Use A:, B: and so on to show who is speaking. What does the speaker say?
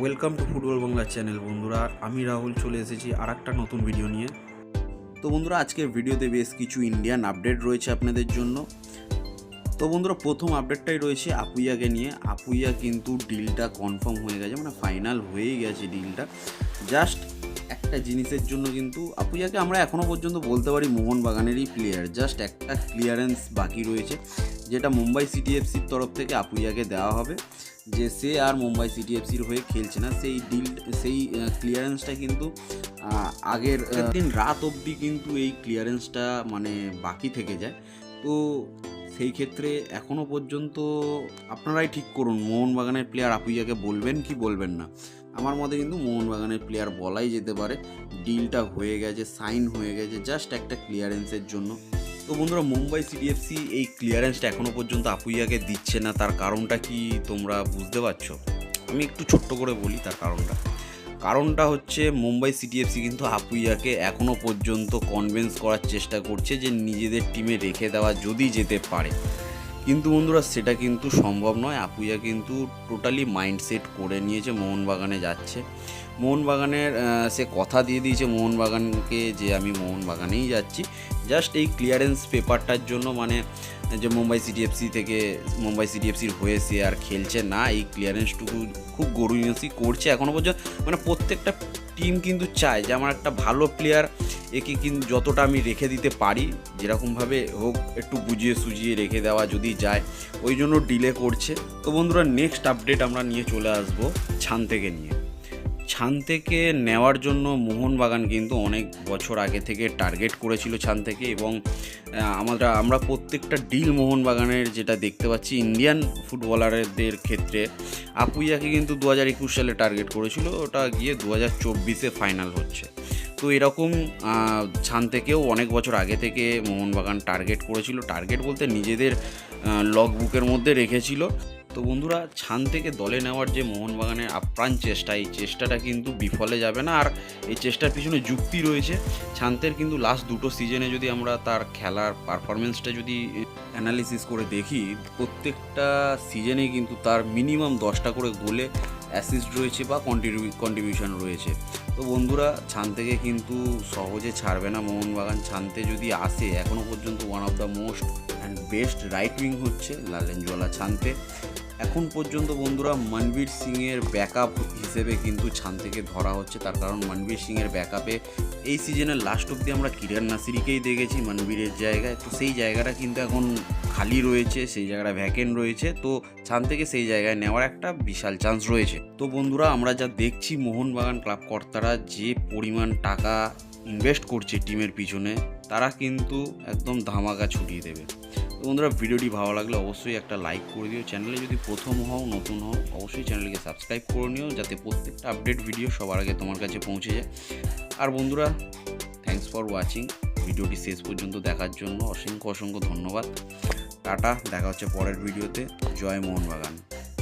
A: Welcome to football Bangla channel বন্ধুরা। আমি রাহুল, চলে এসেছি আর একটা নতুন ভিডিও নিয়ে। তো বন্ধুরা আজকের ভিডিওতে বেশ কিছু ইন্ডিয়ান আপডেট রয়েছে আপনাদের জন্য। তো বন্ধুরা, প্রথম আপডেটটাই রয়েছে আপুইয়াকে নিয়ে। আপুইয়া কিন্তু ডিলটা কনফার্ম হয়ে গেছে মানে ফাইনাল হয়েই গেছে ডিলটা জাস্ট একটা জিনিসের জন্য কিন্তু আপুইয়াকে আমরা এখনও পর্যন্ত বলতে পারি মোহনবাগানেরই প্লেয়ার জাস্ট একটা ক্লিয়ারেন্স বাকি রয়েছে। যেটা মুম্বাই সিটি এফসির তরফ থেকে আপুইয়াকে দেওয়া হবে, যে সে আর মুম্বাই সিটি এফসির হয়ে খেলছে না। সেই ডিল সেই ক্লিয়ারেন্সটা কিন্তু আগের দিন রাত অবধি কিন্তু এই ক্লিয়ারেন্সটা মানে বাকি থেকে যায়। তো সেই ক্ষেত্রে এখনও পর্যন্ত আপনারাই ঠিক করুন, মোহনবাগানের প্লেয়ার আপুইয়াকে বলবেন কি বলবেন না। আমার মতে কিন্তু মোহনবাগানের প্লেয়ার বলাই যেতে পারে। ডিলটা হয়ে গেছে সাইন হয়ে গেছে জাস্ট একটা ক্লিয়ারেন্সের জন্য। তো বন্ধুরা, মুম্বাই সিডিএফসি এই ক্লিয়ারেন্সটা এখনও পর্যন্ত আপুইয়াকে দিচ্ছে না। তার কারণটা কি তোমরা বুঝতে পারছ? আমি একটু ছোট্ট করে বলি তার কারণটা। কারণটা হচ্ছে, মুম্বাই সিটিএফসি কিন্তু আপুইয়াকে এখনও পর্যন্ত কনভিন্স করার চেষ্টা করছে যে নিজেদের টিমে রেখে দেওয়া যদি যেতে পারে। কিন্তু বন্ধুরা, সেটা কিন্তু সম্ভব নয়। আপুইয়া কিন্তু টোটালি মাইন্ডসেট করে নিয়েছে, মোহনবাগানে যাচ্ছে। মোহনবাগানের সে কথা দিয়ে দিয়েছে মোহনবাগানকে যে আমি মোহনবাগানেই যাচ্ছি। জাস্ট এই ক্লিয়ারেন্স পেপারটার জন্য মানে যে মুম্বাই সিটিএফসি থেকে মুম্বাই সিটিএফসির হয়ে সে আর খেলছে না, এই ক্লিয়ারেন্সটুকু খুব গরুমিয়সি করছে এখনও পর্যন্ত। মানে প্রত্যেকটা টিম কিন্তু চায় যে আমার একটা ভালো প্লেয়ার একে কিন্তু যতটা আমি রেখে দিতে পারি, যেরকমভাবে হোক একটু বুঝিয়ে সুজিয়ে রেখে দেওয়া যদি যায়, ওই জন্য ডিলে করছে। তো বন্ধুরা নেক্সট আপডেট আমরা নিয়ে চলে আসব ছান থেকে নিয়ে। ছান থেকে নেওয়ার জন্য মোহনবাগান কিন্তু অনেক বছর আগে থেকে টার্গেট করেছিল ছান থেকে এবং আমরা আমরা প্রত্যেকটা ডিল মোহনবাগানের যেটা দেখতে পাচ্ছি ইন্ডিয়ান ফুটবলারদের ক্ষেত্রে, আপুইয়াকে কিন্তু দু হাজার একুশ সালে টার্গেট করেছিল, ওটা গিয়ে দু হাজার চব্বিশে ফাইনাল হচ্ছে। তো এরকম ছান থেকেও অনেক বছর আগে থেকে মোহনবাগান টার্গেট করেছিল। টার্গেট বলতে নিজেদের লগ বুকের মধ্যে রেখেছিল। তো বন্ধুরা, ছান থেকে দলে নেওয়ার যে মোহনবাগানের আপ্রাণ চেষ্টা, এই চেষ্টাটা কিন্তু বিফলে যাবে না। আর এই চেষ্টার পিছনে যুক্তি রয়েছে। ছান্তের কিন্তু লাস্ট দুটো সিজনে যদি আমরা তার খেলার পারফরমেন্সটা যদি অ্যানালিসিস করে দেখি, প্রত্যেকটা সিজনে কিন্তু তার মিনিমাম দশটা করে গোলে অ্যাসিস্ট রয়েছে বা কন্ট্রিবিউ কন্ট্রিবিউশন রয়েছে। তো বন্ধুরা, ছান থেকে কিন্তু সহজে ছাড়বে না মোহনবাগান। ছানতে যদি আসে এখনও পর্যন্ত one of the most and best right wing হচ্ছে লালেনজোয়ালা ছানতে। এখন পর্যন্ত বন্ধুরা মনবীর সিংয়ের ব্যাকআপ হিসেবে কিন্তু ছান থেকে ধরা হচ্ছে। তার কারণ মনবীর সিংয়ের ব্যাকআপে এই সিজনের লাস্ট অব্দি আমরা কিরান নাসিরিকেই দেখেছি মনবীরের জায়গায়। তো সেই জায়গাটা কিন্তু এখন খালি রয়েছে, সেই জায়গাটা ভ্যাকেন্ট রয়েছে। তো ছান থেকে সেই জায়গায় নেওয়ার একটা বিশাল চান্স রয়েছে। তো বন্ধুরা আমরা যা দেখছি মোহনবাগান ক্লাব কর্তারা যে পরিমাণ টাকা ইনভেস্ট করছে টিমের পিছনে, তারা কিন্তু একদম ধামাকা ছুটিয়ে দেবে। বন্ধুরা ভিডিওটি ভালো লাগলে অবশ্যই একটা লাইক করে দিও। চ্যানেলে যদি প্রথম হও, নতুন হও, অবশ্যই চ্যানেলকে সাবস্ক্রাইব করে নিও যাতে প্রত্যেকটা আপডেট ভিডিও সবার আগে তোমার কাছে পৌঁছে যায়। আর বন্ধুরা থ্যাংকস ফর ওয়াচিং ভিডিওটি শেষ পর্যন্ত দেখার জন্য অসংখ্য অসংখ্য ধন্যবাদ। টাটা, দেখা হচ্ছে পরের ভিডিওতে জয় মোহনবাগান।